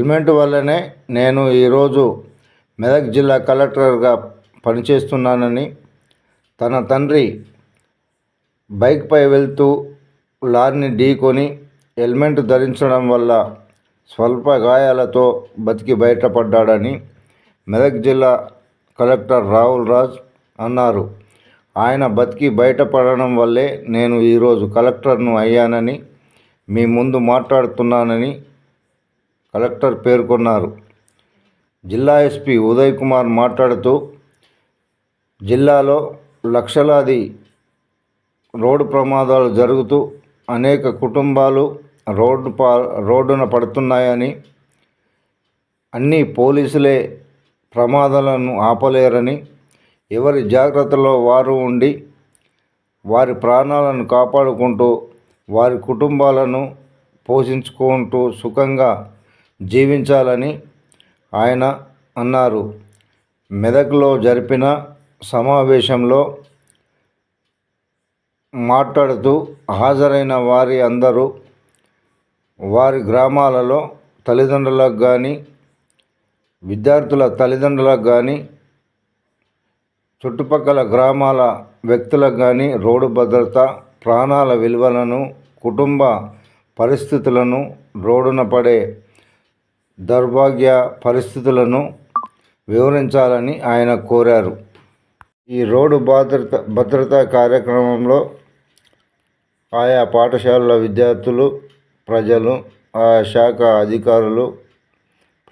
Helmet వల్లనే నేను ఈరోజు మెదక్ జిల్లా కలెక్టర్గా పనిచేస్తున్నానని తన తండ్రి బైక్పై వెళ్తూ లారీని ఢీకొని హెల్మెట్ ధరించడం వల్ల స్వల్ప గాయాలతో బతికి బయటపడ్డాడని మెదక్ జిల్లా కలెక్టర్ రాహుల్ రాజ్ అన్నారు. ఆయన బతికి బయటపడడం వల్లే నేను ఈరోజు కలెక్టర్ను అయ్యానని మీ ముందు మాట్లాడుతున్నానని కలెక్టర్ పేర్కొన్నారు. జిల్లా ఎస్పీ ఉదయ్ కుమార్ మాట్లాడుతూ జిల్లాలో లక్షలాది రోడ్డు ప్రమాదాలు జరుగుతూ అనేక కుటుంబాలు రోడ్డు పా రోడ్డున పడుతున్నాయని అన్ని పోలీసులే ప్రమాదాలను ఆపలేరని ఎవరి జాగ్రత్తలో వారు ఉండి వారి ప్రాణాలను కాపాడుకుంటూ వారి కుటుంబాలను పోషించుకుంటూ సుఖంగా జీవించాలని ఆయన అన్నారు. మెదక్లో జరిపిన సమావేశంలో మాట్లాడుతూ హాజరైన వారి అందరూ వారి గ్రామాలలో తల్లిదండ్రులకు కానీ విద్యార్థుల తల్లిదండ్రులకు కానీ చుట్టుపక్కల గ్రామాల వ్యక్తులకు కానీ రోడ్డు భద్రత ప్రాణాల విలువలను కుటుంబ పరిస్థితులను రోడ్డున పడే దౌర్భాగ్య పరిస్థితులను వివరించాలని ఆయన కోరారు. ఈ రోడ్డు భద్రత భద్రతా కార్యక్రమంలో ఆయా పాఠశాలల విద్యార్థులు ప్రజలు ఆయా శాఖ అధికారులు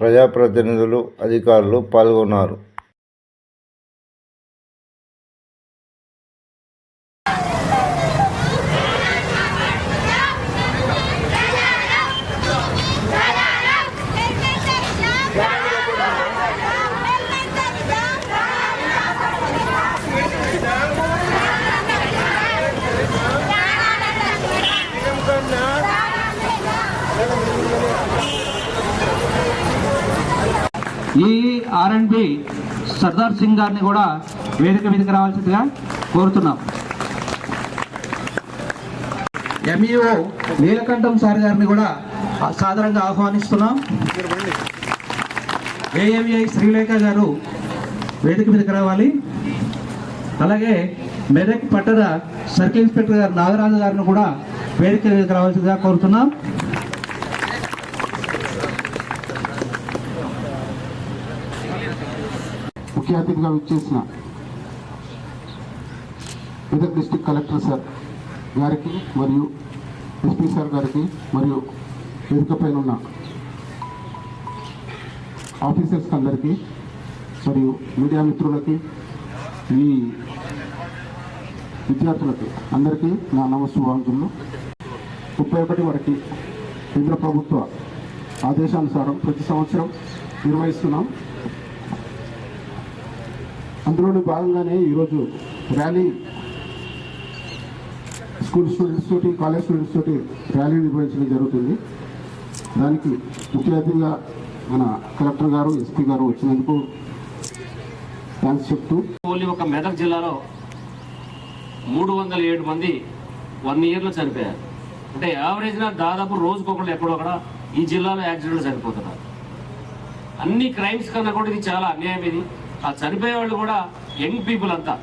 ప్రజాప్రతినిధులు అధికారులు పాల్గొన్నారు. ఈ ఆర్ అండ్ సర్దార్ సింగ్ గారిని కూడా వేదిక మీదకి రావాల్సిందిగా కోరుతున్నాం. ఎంఈఓ నీలకంఠం సార్ గారిని కూడా సాధారణంగా ఆహ్వానిస్తున్నాం. ఏఎంఐ శ్రీలేఖ గారు వేదిక మీదకి రావాలి. అలాగే మెదక్ పట్టణ సర్కిల్ ఇన్స్పెక్టర్ గారు నాగరాజు గారిని కూడా వేదిక మీదకి రావాల్సిందిగా కోరుతున్నాం. ముఖ్య అతిథిగా విచ్చేసిన మెదక్ డిస్టిక్ కలెక్టర్ సార్ గారికి మరియు ఎస్పీ సార్ గారికి మరియు వేదిక ఉన్న ఆఫీసర్స్కి అందరికీ మరియు మీడియా మిత్రులకి ఈ విద్యార్థులకి అందరికీ నా నమస్సుభాంజులు ముప్పై ఒకటి వరకు కేంద్ర ప్రభుత్వ ఆదేశానుసారం ప్రతి సంవత్సరం నిర్వహిస్తున్నాం. అందులోని భాగంగానే ఈరోజు ర్యాలీ స్కూల్ స్టూడెంట్స్ తోటి కాలేజ్ స్టూడెంట్స్ తోటి ర్యాలీ నిర్వహించడం జరుగుతుంది. దానికి ముఖ్య అతిథిగా మన కలెక్టర్ గారు ఎస్పీ గారు వచ్చినందుకు థ్యాంక్స్ చెప్తూ ఓన్లీ ఒక మెదక్ జిల్లాలో మూడు వందల ఏడు మంది వన్ ఇయర్లో చనిపోయారు. అంటే యావరేజ్గా దాదాపు రోజుకొకళ్ళు ఎక్కడో అక్కడ ఈ జిల్లాలో యాక్సిడెంట్లు చనిపోతున్నారు అన్ని క్రైమ్స్ కన్నా కూడా ఇది చాలా అన్యాయం ఇది. ఆ చనిపోయే వాళ్ళు కూడా యంగ్ పీపుల్ అంతా.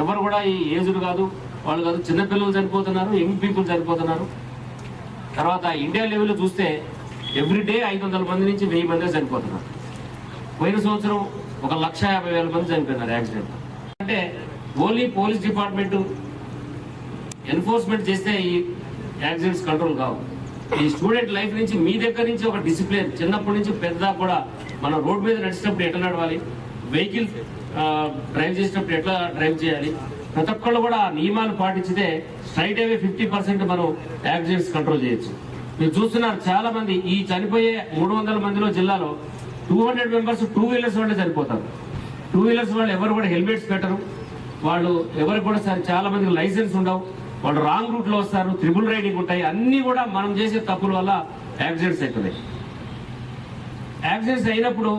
ఎవరు కూడా ఈ ఏజ్డ్ కాదు వాళ్ళు కాదు చిన్నపిల్లలు చనిపోతున్నారు యంగ్ పీపుల్ చనిపోతున్నారు. తర్వాత ఇండియా లెవెల్లో చూస్తే ఎవ్రీడే ఐదు వందల మంది నుంచి వెయ్యి మంది చనిపోతున్నారు. పోయిన సంవత్సరం ఒక లక్ష యాభై వేల మంది చనిపోయినారు యాక్సిడెంట్. అంటే ఓన్లీ పోలీస్ డిపార్ట్మెంట్ ఎన్ఫోర్స్మెంట్ చేస్తే ఈ యాక్సిడెంట్స్ కంట్రోల్ కావు. ఈ స్టూడెంట్ లైఫ్ నుంచి మీ దగ్గర నుంచి ఒక డిసిప్లిన్ చిన్నప్పటి నుంచి పెద్ద కూడా మనం రోడ్ మీద నడిచినప్పుడు ఎట్లా నడవాలి? వెహికల్ డ్రైవ్ చేసేటప్పుడు ఎట్లా డ్రైవ్ చేయాలి? ప్రతి ఒక్కళ్ళు కూడా ఆ నియమాలు పాటించితే స్ట్రైట్ అవే ఫిఫ్టీ పర్సెంట్ మనం యాక్సిడెంట్స్ కంట్రోల్ చేయొచ్చు. మీరు చూస్తున్నారు చాలా మంది ఈ చనిపోయే మూడు వందల మందిలో జిల్లాలో two hundred members two wheelers వాళ్ళే చనిపోతారు. టూ వీలర్స్ వాళ్ళు ఎవరు కూడా హెల్మెట్స్ పెట్టరు. వాళ్ళు ఎవరికి కూడా సరే చాలా మందికి లైసెన్స్ ఉండవు. వాళ్ళు రాంగ్ రూట్లో వస్తారు త్రిబుల్ రైడింగ్ ఉంటాయి. అన్ని కూడా మనం చేసే తప్పుల వల్ల యాక్సిడెంట్స్ అవుతున్నాయి. యాక్సిడెంట్స్ అయినప్పుడు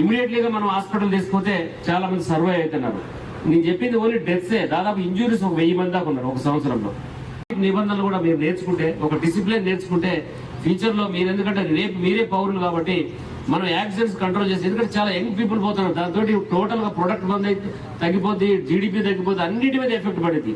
ఇమీడియట్లీగా మనం హాస్పిటల్ తీసుకుపోతే చాలా మంది సర్వే అవుతున్నారు నేను చెప్పింది ఓన్లీ డెత్సే దాదాపు ఇంజురీస్ ఒక వెయ్యి మంది దాకా ఉన్నారు ఒక సంవత్సరంలో. నిబంధనలు కూడా మీరు నేర్చుకుంటే ఒక డిసిప్లిన్ నేర్చుకుంటే ఫ్యూచర్లో మీరు ఎందుకంటే రేపు మీరే పౌరులు కాబట్టి మనం యాక్సిడెంట్స్ కంట్రోల్ చేసి ఎందుకంటే చాలా యంగ్ పీపుల్ పోతున్నారు. దాంతో టోటల్గా ప్రొడక్ట్ బంద్ అయితే తగ్గిపోద్ది జీడిపి తగ్గిపోద్ది అన్నిటి మీద ఎఫెక్ట్ పడేది.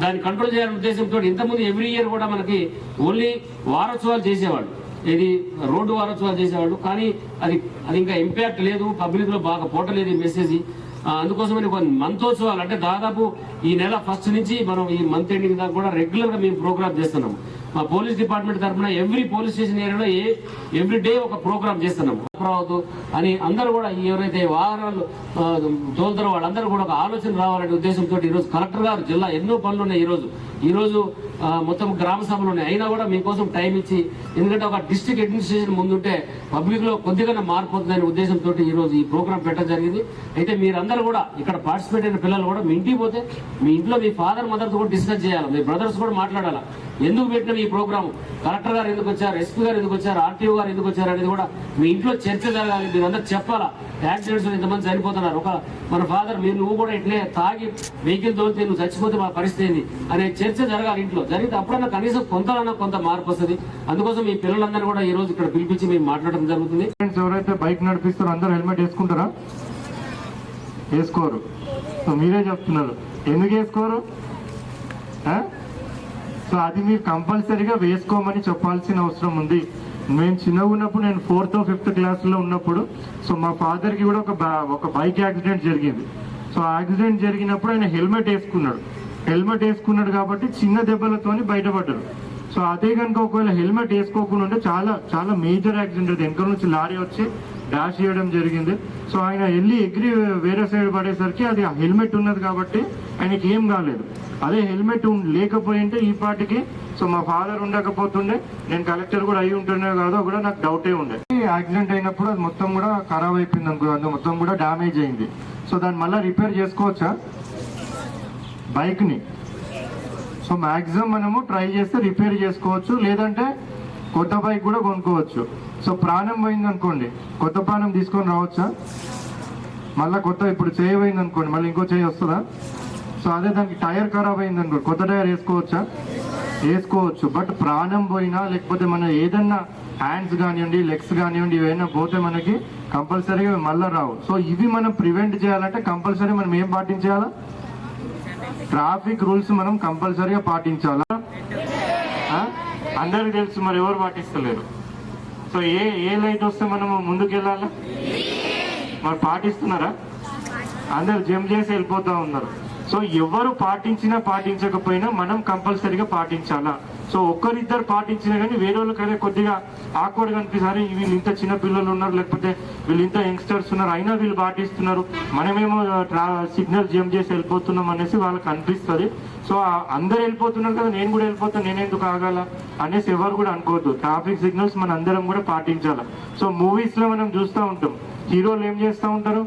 దాన్ని కంట్రోల్ చేయాలనే ఉద్దేశంతో ఇంతకుముందు ఎవ్రీ ఇయర్ కూడా మనకి ఓన్లీ వారోత్సవాలు చేసేవాళ్ళు. ఇది రోడ్డు వారోత్సవాలు చేసేవాళ్ళు కానీ అది అది ఇంకా ఇంపాక్ట్ లేదు పబ్లిక్లో బాగా పోటలేదు ఈ మెసేజ్ అందుకోసమని కొన్ని మంతోత్సవాలు అంటే దాదాపు ఈ నెల ఫస్ట్ నుంచి మనం ఈ మంత్ ఎండింగ్ దాకా కూడా రెగ్యులర్గా మేము ప్రోగ్రామ్ చేస్తున్నాం మా పోలీస్ డిపార్ట్మెంట్ తరఫున ఎవ్రీ పోలీస్ స్టేషన్ ఏరియాలో ఏ ఎవ్రీ డే ఒక ప్రోగ్రామ్ చేస్తున్నాము. రావద్దు అని అందరూ కూడా ఎవరైతే వాహనాలు ఆ, తోలుతారో వాళ్ళందరూ కూడా ఒక ఆలోచన రావాలనే ఉద్దేశంతో ఈరోజు కలెక్టర్ గారు జిల్లా ఎన్నో పనులు ఉన్నాయి ఈరోజు. ఈరోజు మొత్తం గ్రామ సభలు ఉన్నాయి. అయినా కూడా మీకోసం టైం ఇచ్చి ఎందుకంటే ఒక డిస్ట్రిక్ట్ అడ్మినిస్ట్రేషన్ ముందుంటే పబ్లిక్లో కొద్దిగా మార్పు అవుతుందనే ఉద్దేశంతో ఈరోజు ఈ ప్రోగ్రామ్ పెట్టడం జరిగింది. అయితే మీరందరూ కూడా ఇక్కడ పార్టిసిపేట్ అయిన పిల్లలు కూడా మీ ఇంటికి పోతే మీ ఇంట్లో మీ ఫాదర్ మదర్తో కూడా డిస్కస్ చేయాలి. మీ బ్రదర్స్ కూడా మాట్లాడాలి? ఎందుకు పెట్టిన ఈ ప్రోగ్రామ్? కలెక్టర్ గారు ఎందుకు వచ్చారు? ఎస్పీ గారు ఎందుకు వచ్చారు? ఆర్టీఓ గారు ఎందుకు వచ్చారు అనేది కూడా మీ ఇంట్లో చర్చ జరగాలి మీరు అందరూ చెప్పాలా? యాక్సిడెంట్స్ ఇంతమంది చనిపోతున్నారు. ఒక మన ఫాదర్ మీరు నువ్వు కూడా ఇట్లే తాగి వెహికల్ తోలితే నువ్వు చచ్చిపోతే మా పరిస్థితి ఏంది? అనే చర్చ జరగాలి ఇంట్లో. జరిగితే అప్పుడన్నా కనీసం కొంతలన్నా కొంత మార్పు వస్తుంది. అందుకోసం మీ పిల్లలందరూ కూడా ఈ రోజు ఇక్కడ పిలిపించి మేము మాట్లాడడం జరుగుతుంది. ఫ్రెండ్స్ ఎవరైతే బైక్ నడిపిస్తారో అందరూ హెల్మెట్ వేసుకుంటారా? వేసుకోరు. సో మీరే చెప్తున్నారు. ఎందుకు వేసుకోరు? ఆ? సో అది మీరు కంపల్సరీగా వేసుకోమని చెప్పాల్సిన అవసరం ఉంది. మేము చిన్నగా ఉన్నప్పుడు నేను ఫోర్త్ ఫిఫ్త్ క్లాస్లో ఉన్నప్పుడు సో మా ఫాదర్కి కూడా ఒక బా- ఒక బైక్ యాక్సిడెంట్ జరిగింది. సో యాక్సిడెంట్ జరిగినప్పుడు ఆయన హెల్మెట్ వేసుకున్నాడు. హెల్మెట్ వేసుకున్నాడు కాబట్టి చిన్న దెబ్బలతోని బయటపడ్డాడు. సో అదే కనుక ఒకవేళ హెల్మెట్ వేసుకోకుండా ఉంటే చాలా చాలా మేజర్ యాక్సిడెంట్ అది. వెనక నుంచి లారీ వచ్చి డాష్ చేయడం జరిగింది. సో ఆయన వెళ్ళి ఎగిరి వేరే సైడ్ పడేసరికి అది ఆ హెల్మెట్ ఉన్నది కాబట్టి ఆయనకి ఏం కాలేదు. అదే హెల్మెట్ లేకపోయింటే ఈ పాటికి సో మా ఫాదర్ ఉండకపోతుండే నేను కలెక్టర్ కూడా అయి ఉంటుండే కాదో కూడా నాకు డౌటే ఉండే. యాక్సిడెంట్ అయినప్పుడు అది మొత్తం కూడా ఖరాబ్ అయిపోయింది అనుకో అది మొత్తం కూడా డ్యామేజ్ అయింది. సో దాన్ని మళ్ళీ రిపేర్ చేసుకోవచ్చా? బైక్ని. సో మ్యాక్సిమం మనము ట్రై చేస్తే రిపేర్ చేసుకోవచ్చు లేదంటే కొత్త బైక్ కూడా కొనుక్కోవచ్చు. సో ప్రాణం పోయింది అనుకోండి కొత్త ప్రాణం తీసుకొని రావచ్చా? మళ్ళీ కొత్త ఇప్పుడు చేయబోయింది అనుకోండి మళ్ళీ ఇంకో చేయి వస్తుందా? సో అదే దానికి టైర్ ఖరాబ్ అయింది అనుకో కొత్త టైర్ వేసుకోవచ్చా? వేసుకోవచ్చు. బట్ ప్రాణం పోయినా లేకపోతే మన ఏదన్నా హ్యాండ్స్ కానివ్వండి లెగ్స్ కానివ్వండి ఇవైనా పోతే మనకి కంపల్సరీగా మళ్ళీ రావు. సో ఇవి మనం ప్రివెంట్ చేయాలంటే కంపల్సరీ మనం ఏం పాటించాలా? ట్రాఫిక్ రూల్స్ మనం కంపల్సరీగా పాటించాలా? అందరికి తెలుసు మరి ఎవరు పాటిస్తలేరు. సో ఏ ఏ లైట్ వస్తే మనం ముందుకు వెళ్ళాలా మరి పాటిస్తున్నారా? అందరు జంప్ చేసి వెళ్ళిపోతా ఉన్నారు. సో ఎవరు పాటించినా పాటించకపోయినా మనం కంపల్సరీగా పాటించాలా. సో ఒక్కరిద్దరు పాటించినా కానీ వేరే వాళ్ళకైనా కొద్దిగా ఆక్వర్డ్ కనిపిస్తారు వీళ్ళు ఇంత చిన్న పిల్లలు ఉన్నారు లేకపోతే వీళ్ళు ఇంత యంగ్స్టర్స్ ఉన్నారు అయినా వీళ్ళు పాటిస్తున్నారు. మనమేమో ట్రా సిగ్నల్ జంప్ చేసి వెళ్ళిపోతున్నాం అనేసి వాళ్ళకి అనిపిస్తుంది. సో అందరు వెళ్ళిపోతున్నారు కదా నేను కూడా వెళ్ళిపోతాను నేను ఎందుకు ఆగాల అనేసి ఎవరు కూడా అనుకోవద్దు. ట్రాఫిక్ సిగ్నల్స్ మన అందరం కూడా పాటించాలి. సో మూవీస్లో మనం చూస్తూ ఉంటాం. హీరోలు ఏం చేస్తూ ఉంటారు?